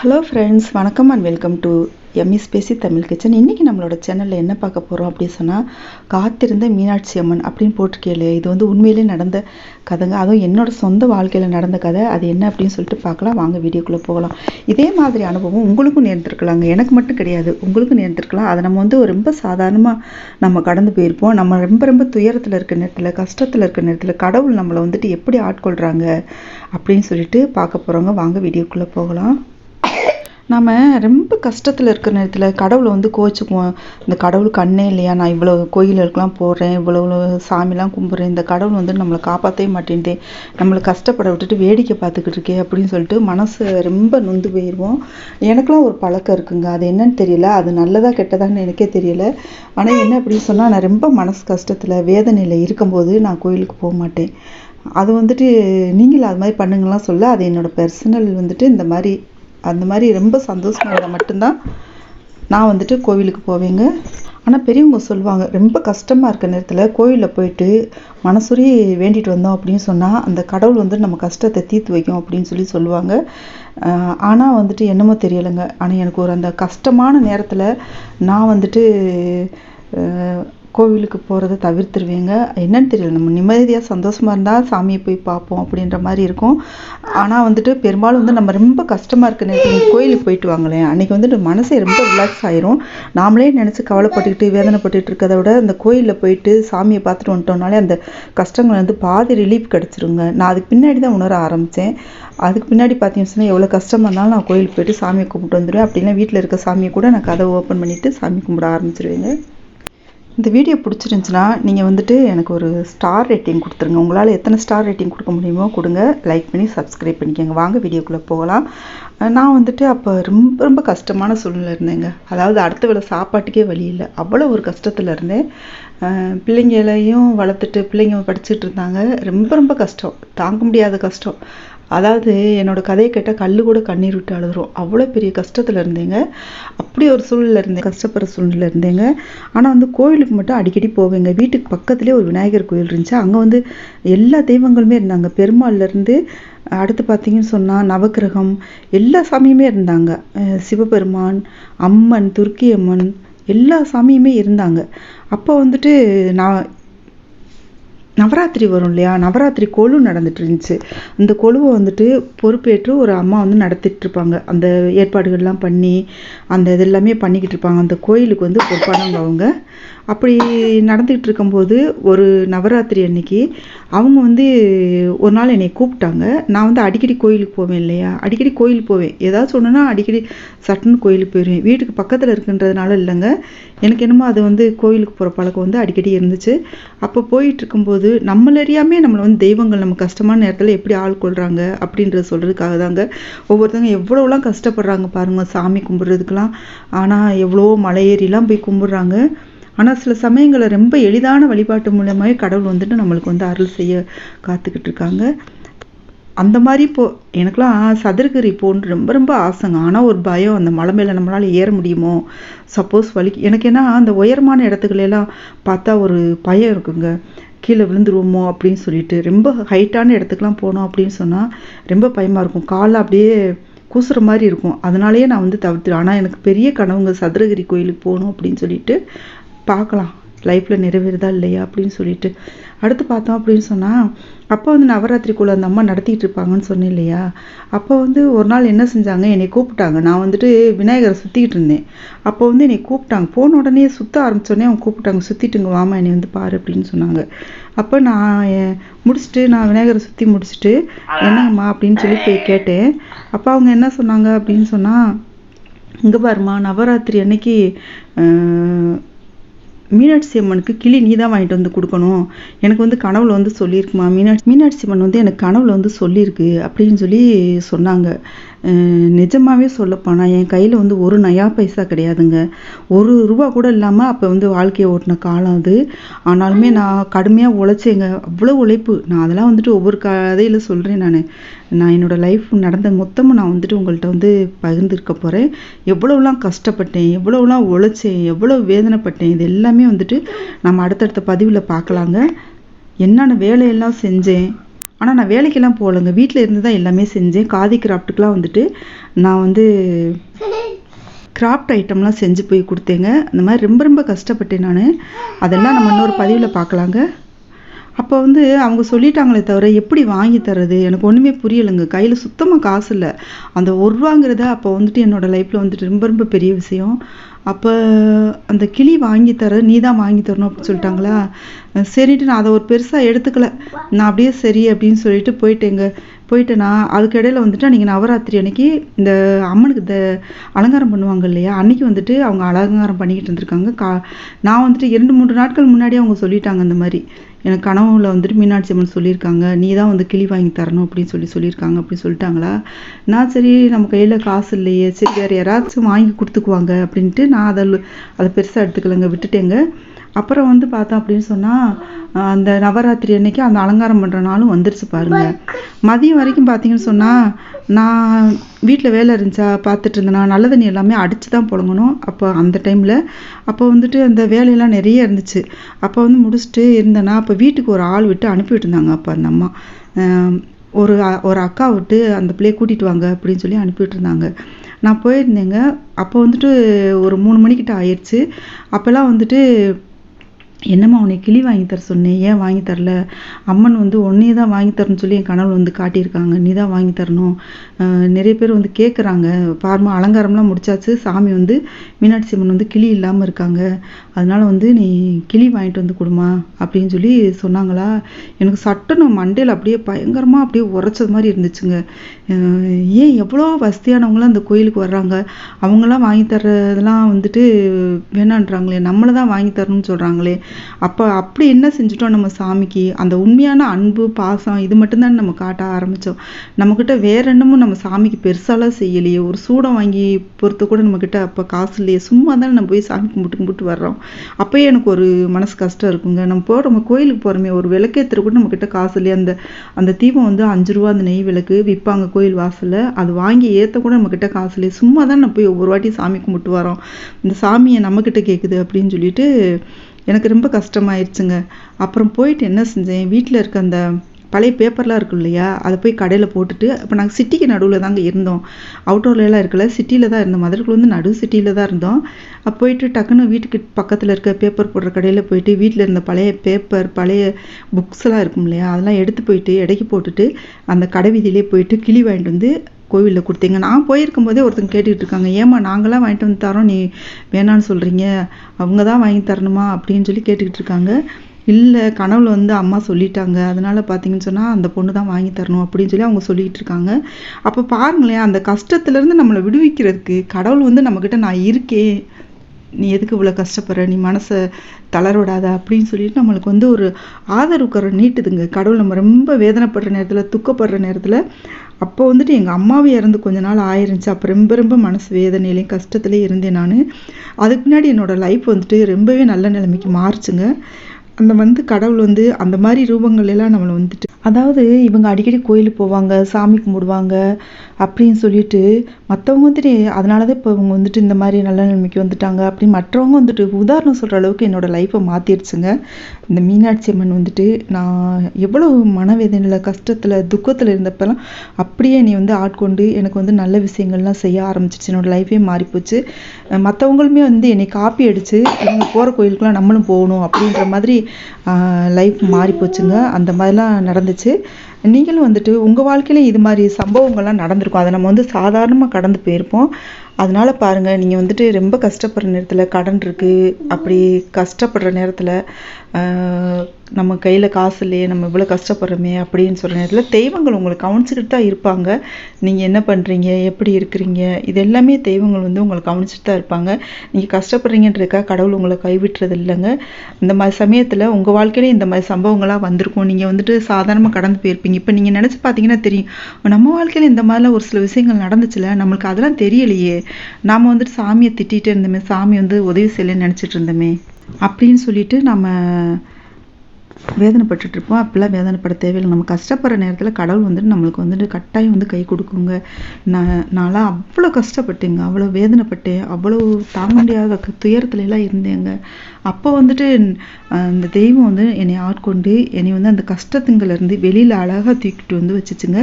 Hello friends வணக்கம் and welcome to M E spacey Tamil kitchen இன்றைக்கி நம்மளோட சேனலில் என்ன பார்க்க போகிறோம் அப்படின்னு சொன்னால் காத்திருந்த மீனாட்சி அம்மன் அப்படின்னு போட்டிருக்கேன் இது வந்து உண்மையிலே நடந்த கதைங்க. அதுவும் என்னோட சொந்த வாழ்க்கையில் நடந்த கதை. அது என்ன அப்படின்னு சொல்லிட்டு பார்க்கலாம். வாங்க வீடியோக்குள்ளே போகலாம். இதே மாதிரி அனுபவம் உங்களுக்கும் நேர்ந்திருக்கலாங்க. எனக்கு மட்டும் கிடையாது உங்களுக்கும் நேர்ந்திருக்கலாம். அதை நம்ம வந்து ரொம்ப சாதாரணமாக நம்ம கடந்து போயிருப்போம். நம்ம ரொம்ப ரொம்ப துயரத்தில் இருக்க நேரத்தில் கஷ்டத்தில் இருக்க நேரத்தில் கடவுள் நம்மளை வந்துட்டு எப்படி ஆட்கொள்கிறாங்க அப்படின்னு சொல்லிட்டு பார்க்க போகிறோங்க வாங்க வீடியோக்குள்ளே போகலாம். நாம் ரொம்ப கஷ்டத்தில் இருக்கிற நேரத்தில் கடவுளை வந்து கோச்சிக்குவோம் இந்த கடவுள் கண்ணே இல்லையா? நான் இவ்வளோ கோயிலுக்கெலாம் போடுறேன் இவ்வளோ சாமிலாம் கும்பிட்றேன். இந்த கடவுள் வந்து நம்மளை காப்பாற்றவே மாட்டேன்தே நம்மளை கஷ்டப்பட விட்டுட்டு வேடிக்கை பார்த்துக்கிட்டு இருக்கே அப்படின்னு சொல்லிட்டு மனசு ரொம்ப நொந்து போயிடுவோம் எனக்குலாம் ஒரு பழக்கம் இருக்குங்க. அது என்னன்னு தெரியல. அது நல்லதா கெட்டதான்னு எனக்கே தெரியல. ஆனால் என்ன அப்படின்னு சொன்னால் நான் ரொம்ப மனசு கஷ்டத்தில் வேதனையில் இருக்கும்போது நான் கோயிலுக்கு போக மாட்டேன். அது வந்துட்டு நீங்களும் அது மாதிரி பண்ணுங்கலாம் சொல்ல அது என்னோட பர்சனல் வந்துட்டு இந்த மாதிரி அந்த மாதிரி ரொம்ப சந்தோஷமாக இருந்தால் மட்டும்தான் நான் வந்துட்டு கோவிலுக்கு போவேங்க. ஆனால் பெரியவங்க சொல்லுவாங்க ரொம்ப கஷ்டமாக இருக்க நேரத்தில் கோவிலில் போயிட்டு மனசுரி வேண்டிட்டு வந்தோம் அப்படின்னு சொன்னால் அந்த கடவுள் வந்து நம்ம கஷ்டத்தை தீர்த்து வைக்கும் அப்படின்னு சொல்லி சொல்லுவாங்க. ஆனால் வந்துட்டு என்னமோ தெரியலைங்க. ஆனால் எனக்கு ஒரு அந்த கஷ்டமான நேரத்தில் நான் வந்துட்டு கோவிலுக்கு போகிறத தவிர்த்துருவேங்க. என்னன்னு தெரியல. நம்ம நிம்மதியாக சந்தோஷமாக இருந்தால் சாமியை போய் பார்ப்போம் அப்படின்ற மாதிரி இருக்கும். ஆனால் வந்துட்டு பெரும்பாலும் வந்து நம்ம ரொம்ப கஷ்டமாக இருக்க நேரத்தில் கோயிலுக்கு போயிட்டு வாங்களேன். அன்றைக்கி வந்துட்டு மனசே ரொம்ப ரிலாக்ஸ் ஆயிரும். நாமளே நினச்சி கவலைப்பட்டுக்கிட்டு வேதனைப்பட்டுக்கிட்டு இருக்கிறத விட அந்த கோயிலில் போயிட்டு சாமியை பார்த்துட்டு வந்துட்டோம்னாலே அந்த கஷ்டங்கள் வந்து பாதி ரிலீஃப் கிடச்சிருங்க. நான் அதுக்கு பின்னாடி தான் உணர ஆரம்பித்தேன் அதுக்கு பின்னாடி பார்த்தீங்கன்னு சொன்னால் எவ்வளோ கஷ்டமாக இருந்தாலும் நான் கோயிலுக்கு போயிட்டு சாமியை கும்பிட்டு வந்துடுவேன் அப்படின்னா வீட்டில் இருக்க சாமியை கூட நான் கதவை ஓப்பன் பண்ணிவிட்டு சாமி கும்பிட ஆரம்பிச்சிருவேங்க. இந்த வீடியோ பிடிச்சிருந்துச்சுன்னா நீங்கள் வந்துட்டு எனக்கு ஒரு ஸ்டார் ரேட்டிங் கொடுத்துருங்க. உங்களால் எத்தனை ஸ்டார் ரேட்டிங் கொடுக்க முடியுமோ கொடுங்க. லைக் பண்ணி சப்ஸ்கிரைப் பண்ணிக்கோங்க. வாங்க வீடியோக்குள்ளே போகலாம். நான் வந்துட்டு அப்போ ரொம்ப ரொம்ப கஷ்டமான சூழ்நிலை இருந்தேங்க. அதாவது அடுத்த வேலை சாப்பாட்டுக்கே வழி இல்லை. அவ்வளோ ஒரு கஷ்டத்தில் இருந்தேன். பிள்ளைங்களையும் வளர்த்துட்டு பிள்ளைங்க படிச்சுட்டு இருந்தாங்க. ரொம்ப ரொம்ப கஷ்டம். தாங்க முடியாத கஷ்டம். அதாவது என்னோடய கதையை கேட்டால் கல் கூட கண்ணீர் விட்டு அழுதுரும் அவ்வளோ பெரிய கஷ்டத்தில் இருந்தேங்க. அப்படி ஒரு சூழ்நிலை இருந்தேன். கஷ்டப்படுற சூழ்நிலை இருந்தேங்க. ஆனால் வந்து கோவிலுக்கு மட்டும் அடிக்கடி போவேங்க. வீட்டுக்கு பக்கத்துலேயே ஒரு விநாயகர் கோயில் இருந்துச்சு. அங்கே வந்து எல்லா தெய்வங்களுமே இருந்தாங்க. பெருமாள்லேருந்து அடுத்து பார்த்தீங்கன்னு சொன்னால் நவக்கிரகம் எல்லா சாமியுமே இருந்தாங்க. சிவபெருமான் அம்மன் துர்க்கி அம்மன் எல்லா சாமியுமே இருந்தாங்க. அப்போ வந்துட்டு நான் நவராத்திரி வரும் இல்லையா? நவராத்திரி கொழு நடந்துட்டு இருந்துச்சு. அந்த கொழுவை வந்துட்டு பொறுப்பேற்று ஒரு அம்மா வந்து நடத்திட்டு இருப்பாங்க. அந்த ஏற்பாடுகள்லாம் பண்ணி அந்த இது எல்லாமே பண்ணிக்கிட்டு இருப்பாங்க. அந்த கோயிலுக்கு வந்து பொறுப்பானவங்க அவங்க. அப்படி நடந்துக்கிட்டு இருக்கும்போது ஒரு நவராத்திரி அன்னைக்கு அவங்க வந்து ஒரு நாள் என்னை கூப்பிட்டாங்க. நான் வந்து அடிக்கடி கோயிலுக்கு போவேன் இல்லையா? அடிக்கடி கோயிலுக்கு போவேன். ஏதாவது ஒன்றுனா அடிக்கடி சட்டுன்னு கோயிலுக்கு போயிடுவேன் வீட்டுக்கு பக்கத்தில் இருக்குன்றதுனால இல்லைங்க. எனக்கு என்னமோ அது வந்து கோயிலுக்கு போகிற பழக்கம் வந்து அடிக்கடி இருந்துச்சு. அப்போ போயிட்டு இருக்கும்போது நம்மளறியாமே நம்மளை வந்து தெய்வங்கள் நம்ம கஷ்டமான நேரத்தில் எப்படி ஆள் கொள்கிறாங்க அப்படின்றத சொல்கிறதுக்காக தாங்க ஒவ்வொருத்தவங்க எவ்வளோலாம் கஷ்டப்படுறாங்க பாருங்கள் சாமி கும்பிட்றதுக்கெலாம் ஆனால் எவ்வளோ மலை ஏறிலாம் போய் கும்பிட்றாங்க. ஆனால் சில சமயங்களில் ரொம்ப எளிதான வழிபாட்டு மூலமாகவே கடவுள் வந்துட்டு நம்மளுக்கு வந்து அருள் செய்ய காத்துக்கிட்டு இருக்காங்க. அந்த மாதிரி இப்போ எனக்குலாம் சதுரகிரி போன்று ரொம்ப ரொம்ப ஆசைங்க. ஆனால் ஒரு பயம் அந்த மலை மேலே நம்மளால் ஏற முடியுமோ? சப்போஸ் வலி எனக்கு என்ன அந்த உயரமான இடத்துக்களெல்லாம் பார்த்தா ஒரு பயம் இருக்குங்க. கீழே விழுந்துருவோமோ அப்படின்னு சொல்லிட்டு ரொம்ப ஹைட்டான இடத்துக்குலாம் போனோம் அப்படின்னு சொன்னால் ரொம்ப பயமாக இருக்கும். காலை அப்படியே கூசுகிற மாதிரி இருக்கும். அதனாலேயே நான் வந்து தவிர்த்துறேன் ஆனால் எனக்கு பெரிய கனவுங்க சதுரகிரி கோயிலுக்கு போகணும் அப்படின்னு சொல்லிட்டு பார்க்கலாம். லைஃப்பில் நிறைவேறுதா இல்லையா அப்படின்னு சொல்லிட்டு. அடுத்து பார்த்தோம் அப்படின்னு சொன்னால் அப்போ வந்து நவராத்திரிக்குள்ளே அந்த அம்மா நடத்திட்டு இருப்பாங்கன்னு சொன்னேன் இல்லையா? அப்போ வந்து ஒரு நாள் என்ன செஞ்சாங்க? என்னை கூப்பிட்டாங்க. நான் வந்துட்டு விநாயகரை சுற்றிக்கிட்டு இருந்தேன். அப்போ வந்து என்னை கூப்பிட்டாங்க. போன உடனே சுற்ற ஆரம்பித்தோடனே அவங்க கூப்பிட்டாங்க. சுற்றிட்டுங்க வாமா என்னை வந்து பாரு அப்படின்னு சொன்னாங்க. அப்போ நான் முடிச்சுட்டு நான் விநாயகரை சுற்றி முடிச்சுட்டு என்னங்கம்மா அப்படின்னு சொல்லி போய் கேட்டேன். அப்போ அவங்க என்ன சொன்னாங்க அப்படின்னு சொன்னால் இங்கே பாருமா நவராத்திரி அன்னைக்கு மீனாட்சி அம்மனுக்கு கிளி நீ தான் வாங்கிட்டு வந்து கொடுக்கணும். எனக்கு வந்து கனவுல வந்து சொல்லியிருக்குமா மீனாட்சி மீனாட்சி அம்மன் வந்து எனக்கு கனவுல வந்து சொல்லியிருக்கு அப்படின்னு சொல்லி சொன்னாங்க. நிஜமாகவே சொல்லப்போனால் என் கையில் வந்து ஒரு நயா பைசா கிடையாதுங்க. ஒரு ரூபா கூட இல்லாமல் அப்போ வந்து வாழ்க்கையை ஓட்டின காலம் அது. ஆனாலுமே நான் கடுமையாக உழைச்சேங்க. அவ்வளோ உழைப்பு. நான் அதெல்லாம் வந்துட்டு ஒவ்வொரு கதையில் சொல்கிறேன் நான். நான் என்னோடய லைஃப் நடந்த மொத்தமும் நான் வந்துட்டு உங்கள்கிட்ட வந்து பகிர்ந்துருக்க போகிறேன் எவ்வளோலாம் கஷ்டப்பட்டேன் எவ்வளோலாம் உழைச்சேன் எவ்வளோ வேதனைப்பட்டேன் இது எல்லாமே வந்துட்டு நம்ம அடுத்தடுத்த பதிவில் பார்க்கலாங்க. என்னென்ன வேலையெல்லாம் செஞ்சேன் ஆனால் நான் வேலைக்கெல்லாம் போகலைங்க. வீட்டில் இருந்து தான் எல்லாமே செஞ்சேன். காதி கிராஃப்ட்டுக்கெலாம் வந்துட்டு நான் வந்து கிராஃப்ட் ஐட்டம்லாம் செஞ்சு போய் கொடுத்தேங்க. அந்த மாதிரி ரொம்ப ரொம்ப கஷ்டப்பட்டேன் நான். அதெல்லாம் நம்ம இன்னொரு பதிவில் பார்க்கலாங்க. அப்போ வந்து அவங்க சொல்லிட்டாங்களே தவிர எப்படி வாங்கி தர்றது? எனக்கு ஒன்றுமே புரியலைங்க. கையில் சுத்தமாக காசு இல்லை. அந்த ஒரு ரூபாங்கிறத அப்போ வந்துட்டு என்னோடய லைஃப்பில் வந்துட்டு ரொம்ப ரொம்ப பெரிய விஷயம். அப்போ அந்த கிளி வாங்கி தர நீ தான் வாங்கி தரணும் அப்படின்னு சொல்லிட்டாங்களா? சரின்ட்டு நான் அதை ஒரு பெருசாக எடுத்துக்கல. நான் அப்படியே சரி அப்படின்னு சொல்லிட்டு போயிட்டேங்க. போயிட்டேன்னா அதுக்கு இடையில வந்துட்டு அன்றைக்கி நவராத்திரி அன்னைக்கு இந்த அம்மனுக்கு இந்த அலங்காரம் பண்ணுவாங்க இல்லையா? அன்றைக்கி வந்துட்டு அவங்க அலங்காரம் பண்ணிக்கிட்டு இருந்திருக்காங்க. கா நான் வந்துட்டு இரண்டு மூன்று நாட்கள் முன்னாடியே அவங்க சொல்லிட்டாங்க இந்த மாதிரி. எனக்கு கனவுல வந்துட்டு மீனாட்சி அம்மன் சொல்லியிருக்காங்க. நீ தான் வந்து கிளி வாங்கி தரணும் அப்படின்னு சொல்லி சொல்லியிருக்காங்க. அப்படின்னு சொல்லிட்டாங்களா? நான் சரி நம்ம கையில் காசு இல்லையே. சரி வேறு யாராச்சும் வாங்கி கொடுத்துக்குவாங்க அப்படின்ட்டு நான் அதை அதை பெருசாக எடுத்துக்கலைங்க. விட்டுட்டேங்க. அப்புறம் வந்து பார்த்தோம் அப்படின்னு சொன்னால் அந்த நவராத்திரி அன்னைக்கு அந்த அலங்காரம் பண்ணுற நாளும் வந்துருச்சு பாருங்க. மதியம் வரைக்கும் பார்த்தீங்கன்னு சொன்னால் நான் வீட்டில் வேலை இருந்துச்சா பார்த்துட்டு இருந்தேனா நல்ல தண்ணி எல்லாமே அடித்து தான் புழங்கணும். அப்போ அந்த டைமில் அப்போ வந்துட்டு அந்த வேலையெல்லாம் நிறைய இருந்துச்சு. அப்போ வந்து முடிச்சுட்டு இருந்தேன்னா அப்போ வீட்டுக்கு ஒரு ஆள் விட்டு அனுப்பிவிட்டு இருந்தாங்க. அப்போ அந்த அம்மா ஒரு ஒரு அக்கா விட்டு அந்த பிள்ளையை கூட்டிகிட்டு வாங்க அப்படின்னு சொல்லி அனுப்பிவிட்டு இருந்தாங்க. நான் போயிருந்தேங்க. அப்போ வந்துட்டு ஒரு மூணு மணிக்கிட்ட ஆயிடுச்சு. அப்போல்லாம் வந்துட்டு என்னம்மா உன்னை கிளி வாங்கி தர சொன்னேன் ஏன் வாங்கி தரல? அம்மன் வந்து உன்னையே தான் வாங்கி தரணும்னு சொல்லி என் கனவு வந்து காட்டியிருக்காங்க. நீ தான் வாங்கி தரணும். நிறைய பேர் வந்து கேட்குறாங்க பாருமா அலங்காரம்லாம் முடிச்சாச்சு. சாமி வந்து மீனாட்சி அம்மன் வந்து கிளி இல்லாமல் இருக்காங்க. அதனால வந்து நீ கிளி வாங்கிட்டு வந்து கொடுமா அப்படின்னு சொல்லி சொன்னாங்களா? எனக்கு சட்டன்னு மண்டையில் அப்படியே பயங்கரமாக அப்படியே உரைச்சது மாதிரி இருந்துச்சுங்க. ஏன் எவ்வளோ வசதியானவங்களாம் அந்த கோயிலுக்கு வர்றாங்க? அவங்களாம் வாங்கி தர்றதெல்லாம் வந்துட்டு வேணான்றாங்களே. நம்மளை தான் வாங்கி தரணும்னு சொல்கிறாங்களே அப்போ அப்படி என்ன செஞ்சுட்டோம் நம்ம சாமிக்கு? அந்த உண்மையான அன்பு பாசம் இது மட்டும்தான் நம்ம காட்ட ஆரம்பித்தோம் நம்மக்கிட்ட வேற என்னமும் நம்ம சாமிக்கு பெருசாலாம் செய்யலையே. ஒரு சூடம் வாங்கி பொறுத்த கூட நம்மக்கிட்ட அப்போ காசு இல்லையே. சும்மா தானே நம்ம போய் சாமி கும்பிட்டு கும்பிட்டு வர்றோம். அப்போயே எனக்கு ஒரு மனசு கஷ்டம் இருக்குங்க. நம்ம போ நம்ம கோயிலுக்கு போகிறோமே ஒரு விளக்கேற்றுற கூட நம்மக்கிட்ட காசு இல்லையே. அந்த அந்த தீபம் வந்து அஞ்சு ரூபா அந்த நெய் விளக்கு விற்பாங்க கோயில் வாசலில். அது வாங்கி ஏற்ற கூட நம்மக்கிட்ட காசு இல்லையே. சும்மா தான் நம்ம போய் ஒவ்வொரு வாட்டி சாமி கும்பிட்டு வரோம் இந்த சாமியை நம்மக்கிட்ட கேட்குது அப்படின்னு சொல்லிட்டு எனக்கு ரொம்ப கஷ்டமாயிடுச்சுங்க அப்புறம் போயிட்டு என்ன செஞ்சேன்? வீட்டில் இருக்க அந்த பழைய பேப்பர்லாம் இருக்கும் இல்லையா? அதை போய் கடையில் போட்டுட்டு அப்போ நாங்கள் சிட்டிக்கு நடுவில் தாங்க இருந்தோம். அவுட்டோர்லலாம் இருக்கல சிட்டியில் தான் இருந்தோம். மதுரைக்குள்ள வந்து நடு சிட்டியில் தான் இருந்தோம். அப்போ போயிட்டு டக்குன்னு வீட்டுக்கு பக்கத்தில் இருக்க பேப்பர் போடுற கடையில் போயிட்டு வீட்டில் இருந்த பழைய பேப்பர் பழைய புக்ஸ்லாம் இருக்கும் இல்லையா? அதெல்லாம் எடுத்து போயிட்டு இடைக்கு போட்டுட்டு அந்த கடை வீதியிலே போயிட்டு கிளி வாங்கிட்டு வந்து கோவிலில் கொடுத்தீங்க. நான் போயிருக்கும் போதே ஒருத்தங்க கேட்டுக்கிட்டு இருக்காங்க. ஏமா நாங்களாம் வாங்கிட்டு வந்து தரோம் நீ வேணான்னு சொல்கிறீங்க அவங்க தான் வாங்கி தரணுமா அப்படின்னு சொல்லி கேட்டுக்கிட்டு இருக்காங்க. இல்லை கனவுல வந்து அம்மா சொல்லிட்டாங்க. அதனால பார்த்தீங்கன்னு சொன்னால் அந்த பொண்ணு தான் வாங்கி தரணும் அப்படின்னு சொல்லி அவங்க சொல்லிகிட்டு இருக்காங்க. அப்போ பாருங்களேன் அந்த கஷ்டத்துலேருந்து நம்மளை விடுவிக்கிறதுக்கு கடவுள் வந்து நம்மக்கிட்ட நான் இருக்கேன். நீ எதுக்கு இவ்வளோ கஷ்டப்படுற? நீ மனசை தளரவிடாத. அப்படின்னு சொல்லிட்டு நம்மளுக்கு வந்து ஒரு ஆதரவு கரை நீட்டுதுங்க. கடவுள் நம்ம ரொம்ப வேதனைப்படுற நேரத்தில் துக்கப்படுற நேரத்தில் அப்போ வந்துட்டு எங்கள் அம்மாவை இறந்து கொஞ்ச நாள் ஆயிருந்துச்சு. அப்போ ரொம்ப ரொம்ப மனசு வேதனையிலையும் கஷ்டத்துலேயும் இருந்தேன் நான். அதுக்கு முன்னாடி என்னோடய லைஃப் வந்துட்டு ரொம்பவே நல்ல நிலைமைக்கு மாறுச்சுங்க. அந்த வந்து கடவுள் வந்து அந்த மாதிரி ரூபங்கள் எல்லாம் நம்மளை வந்துட்டு அதாவது இவங்க அடிக்கடி கோயிலுக்கு போவாங்க சாமி கும்பிடுவாங்க அப்படின்னு சொல்லிட்டு மற்றவங்க வந்துட்டு அதனால தான் இப்போ இவங்க வந்துட்டு இந்த மாதிரி நல்ல நிலைமைக்கு வந்துட்டாங்க அப்படின்னு மற்றவங்க வந்துட்டு உதாரணம் சொல்கிற அளவுக்கு என்னோடய லைஃப்பை மாற்றிடுச்சுங்க இந்த மீனாட்சி அம்மன் வந்துட்டு நான் எவ்வளோ மனவேதனையில் கஷ்டத்தில் துக்கத்தில் இருந்தப்பெல்லாம் அப்படியே நீ வந்து ஆட்கொண்டு எனக்கு வந்து நல்ல விஷயங்கள்லாம் செய்ய ஆரம்பிச்சிச்சு என்னோடய லைஃபே மாறிப்போச்சு. மற்றவங்களுமே வந்து என்னை காப்பி அடித்து இவங்க போகிற கோயிலுக்குலாம் நம்மளும் போகணும் அப்படின்ற மாதிரி லைஃப் மாறிப்போச்சுங்க. அந்த மாதிரிலாம் நடந்துச்சு. છે நீங்களும் வந்துட்டு உங்கள் வாழ்க்கையில இது மாதிரி சம்பவங்கள்லாம் நடந்திருக்கும். அதை நம்ம வந்து சாதாரணமாக கடந்து போயிருப்போம். அதனால் பாருங்கள் நீங்கள் வந்துட்டு ரொம்ப கஷ்டப்படுற நேரத்தில் கடன் இருக்குது அப்படி கஷ்டப்படுற நேரத்தில் நம்ம கையில் காசு இல்லையே நம்ம இவ்வளோ கஷ்டப்படுறோமே அப்படின்னு சொல்கிற நேரத்தில் தெய்வங்கள் உங்களை கவனிச்சுட்டு தான் இருப்பாங்க. நீங்கள் என்ன பண்ணுறீங்க எப்படி இருக்கிறீங்க? இது எல்லாமே தெய்வங்கள் வந்து உங்களை கவனிச்சுட்டு தான் இருப்பாங்க. நீங்கள் கஷ்டப்படுறீங்கன்றக்கா கடவுள் உங்களை கைவிட்டுறது இல்லைங்க. இந்த மாதிரி சமயத்தில் உங்கள் வாழ்க்கையிலே இந்த மாதிரி சம்பவங்களாக வந்திருக்கும். நீங்கள் வந்துட்டு சாதாரணமாக கடந்து போயிருப்பீங்க. இப்போ நீங்கள் நினச்சி பார்த்தீங்கன்னா தெரியும். நம்ம வாழ்க்கையில் இந்த மாதிரிலாம் ஒரு சில விஷயங்கள் நடந்துச்சுல நம்மளுக்கு அதெல்லாம் தெரியலையே. நாம் வந்துட்டு சாமியை திட்டிகிட்டே இருந்தோமே சாமி வந்து உதவி செய்யலைன்னு நினச்சிட்டு இருந்தோமே அப்படின்னு சொல்லிட்டு நம்ம வேதனைப்பட்டுட்டு இருப்போம் அப்பெல்லாம் வேதனைப்பட தேவையில்லை. நம்ம கஷ்டப்படுற நேரத்தில் கடவுள் வந்துட்டு நம்மளுக்கு வந்துட்டு கட்டாயம் வந்து கை கொடுக்குங்க. நான் நான்லாம் அவ்வளோ கஷ்டப்பட்டேங்க. அவ்வளோ வேதனைப்பட்டேன். அவ்வளோ தாங்க முடியாத துயரத்துல எல்லாம் இருந்தேங்க. அப்போ வந்துட்டு அந்த தெய்வம் வந்து என்னை ஆட்கொண்டு என்னை வந்து அந்த கஷ்டத்துங்கள்லேருந்து வெளியில் அழகாக தூக்கிட்டு வந்து வச்சுச்சுங்க.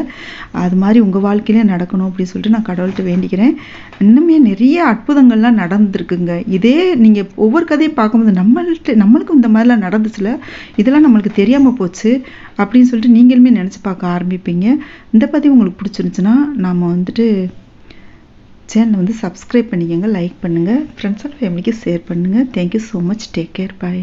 அது மாதிரி உங்கள் வாழ்க்கையிலே நடக்கணும் அப்படின்னு சொல்லிட்டு நான் கடவுள்கிட்ட வேண்டிக்கிறேன். இன்னுமே நிறைய அற்புதங்கள்லாம் நடந்திருக்குங்க. இதே நீங்கள் ஒவ்வொரு கதையும் பார்க்கும்போது நம்மள்கிட்ட நம்மளுக்கும் இந்த மாதிரிலாம் நடந்துச்சுல? இதெல்லாம் நம்மளுக்கு தெரியாமல் போச்சு அப்படின்னு சொல்லிட்டு நீங்களுமே நினச்சி பார்க்க ஆரம்பிப்பீங்க. இந்த பதிவு உங்களுக்கு பிடிச்சிருந்துச்சுன்னா நாம் வந்துட்டு சேனலை வந்து சப்ஸ்கிரைப் பண்ணிக்கோங்க லைக் பண்ணுங்கள் ஃப்ரெண்ட்ஸ் அண்ட் ஃபேமிலிக்கு ஷேர் பண்ணுங்கள் thank you so much take care bye